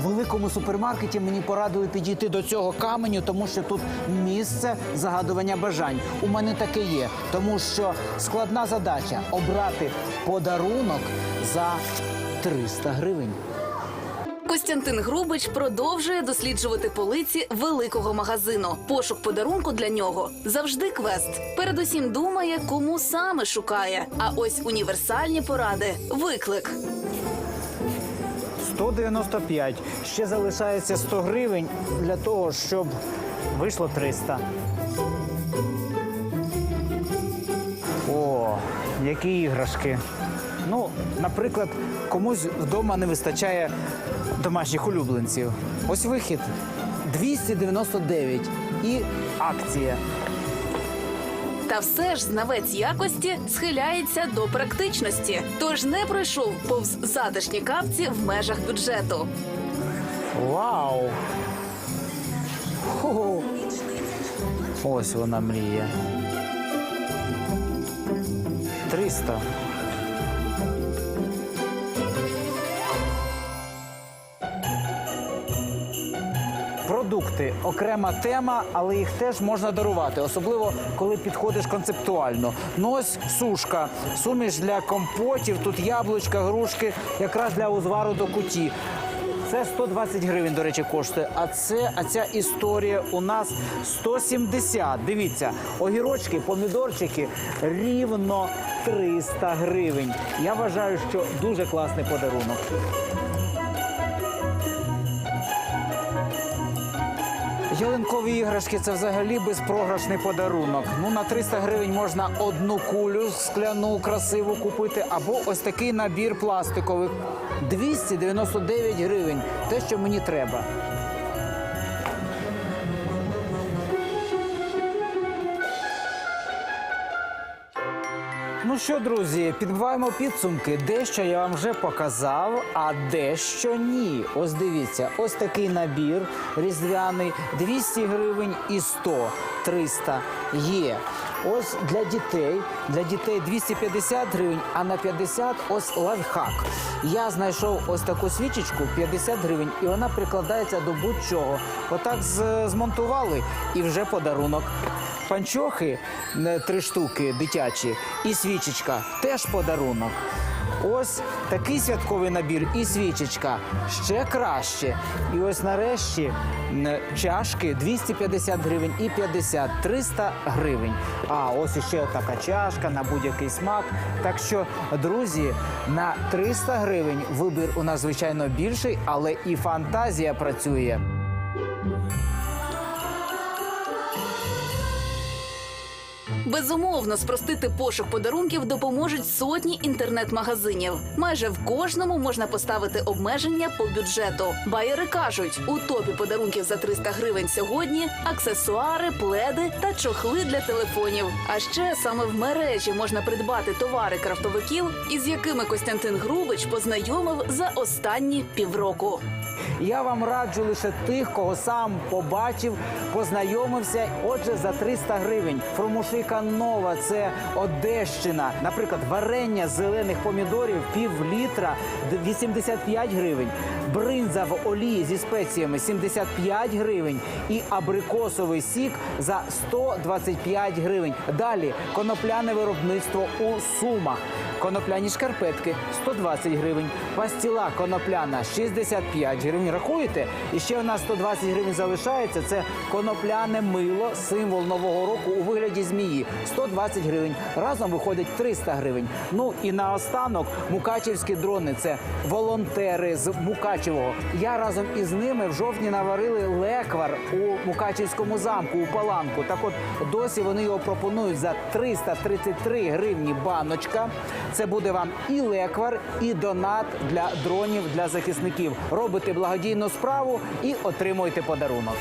великому супермаркеті мені порадили підійти до цього каменю, тому що тут місце загадування бажань. У мене таке є, тому що складна задача обрати подарунок за 300 гривень. Костянтин Грубич продовжує досліджувати полиці великого магазину. Пошук подарунку для нього завжди квест. Передусім думає, кому саме шукає. А ось універсальні поради виклик. 195. Ще залишається 100 гривень для того, щоб вийшло 300. О, які іграшки. Ну, наприклад, комусь вдома не вистачає домашніх улюбленців. Ось вихід 299 і акція. Та все ж знавець якості схиляється до практичності, тож не пройшов повз затишні капці в межах бюджету. Вау! Хо-хо. Ось вона мрія. 300. Продукти окрема тема, але їх теж можна дарувати, особливо коли підходиш концептуально. Ну ось сушка, суміш для компотів, тут яблучка, грушки, якраз для узвару до куті. Це 120 гривень, до речі, коштує. А це, а ця історія у нас 170. Дивіться, огірочки, помідорчики рівно 300 гривень. Я вважаю, що дуже класний подарунок. Ялинкові іграшки це взагалі безпрограшний подарунок. Ну на 300 гривень можна одну кулю скляну красиву купити, або ось такий набір пластикових. 299 гривень. Те, що мені треба. Ну що, друзі, підбиваємо підсумки. Дещо я вам вже показав, а дещо ні. Ось дивіться, ось такий набір різдвяний 200 гривень і 100, 300 є. Ось для дітей, для дітей 250 гривень, а на 50 ось лайфхак. Я знайшов ось таку свічечку 50 гривень, і вона прикладається до будь-чого. Отак змонтували і вже подарунок. Панчохи е, три штуки дитячі, і свічечка теж подарунок. Ось такий святковий набір і свічечка ще краще. І ось нарешті чашки 250 гривень і 50 300 гривень. А ось іще така чашка на будь-який смак. Так що, друзі, на 300 гривень вибір у нас звичайно більший, але і фантазія працює. Безумовно, спростити пошук подарунків допоможуть сотні інтернет-магазинів. Майже в кожному можна поставити обмеження по бюджету. Байери кажуть, у топі подарунків за 300 гривень сьогодні аксесуари, пледи та чохли для телефонів. А ще саме в мережі можна придбати товари крафтовиків, із якими Костянтин Грубич познайомив за останні півроку. Я вам раджу лише тих, кого сам побачив, познайомився. Отже, за 300 гривень. Фромушика нова це Одещина. Наприклад, варення зелених помідорів пів літра 85 гривень. Бринза в олії зі спеціями 75 гривень. І абрикосовий сік за 125 гривень. Далі конопляне виробництво у сумах. Конопляні шкарпетки 120 гривень. Пастіла конопляна 65 гривень. Рахуєте? І ще у нас 120 гривень залишається. Це конопляне мило, символ нового року у вигляді змії. 120 гривень. Разом виходить 300 гривень. Ну і наостанок мукачівські дрони. Це волонтери з Мукачевого. Я разом із ними в жовтні наварили леквар у Мукачівському замку у Паланку. Так от досі вони його пропонують за 333 гривні баночка. Це буде вам і леквар, і донат для дронів для захисників. Робите благодійну справу і отримуєте подарунок.